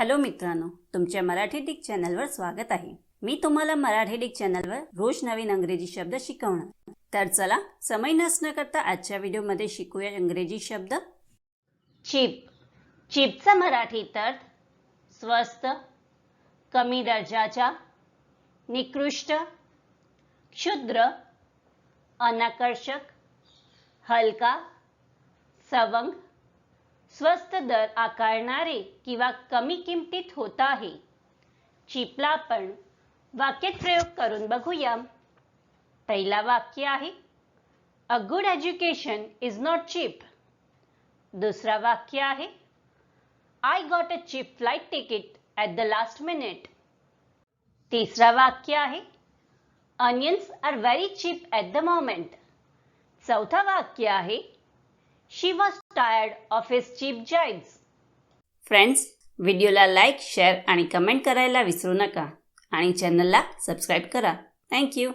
Hello मित्रांनो तुमच्या Marathi Dick चॅनलवर स्वागत आहे. मी तुम्हाला मराठी डिक चॅनलवर रोज नवीन अंग्रेजी शब्द शिकवणार. तर चला समय नसणं करता आजच्या व्हिडिओमध्ये शिकूया इंग्रजी शब्द. चिप. चिपचा मराठी अर्थ स्वस्त कमी दर्जाचा निकृष्ट क्षुद्र अनाकर्षक हलका सवंग स्वस्त दर आकारणारे किंवा कमी किमतीत होत आहे. चिपला आपण वाक्यात प्रयोग करून बघूया. पहिला वाक्य आहे a good education is not cheap दुसरा वाक्य आहे I got a cheap flight ticket at the last minute तिसरा वाक्य आहे onions are very cheap at the moment चौथा वाक्य आहे she was tired of his cheap jibes friends व्हिडिओला लाईक शेअर आणि कमेंट करायला विसरू नका. आणि चॅनलला सबस्क्राईब करा. थँक्यू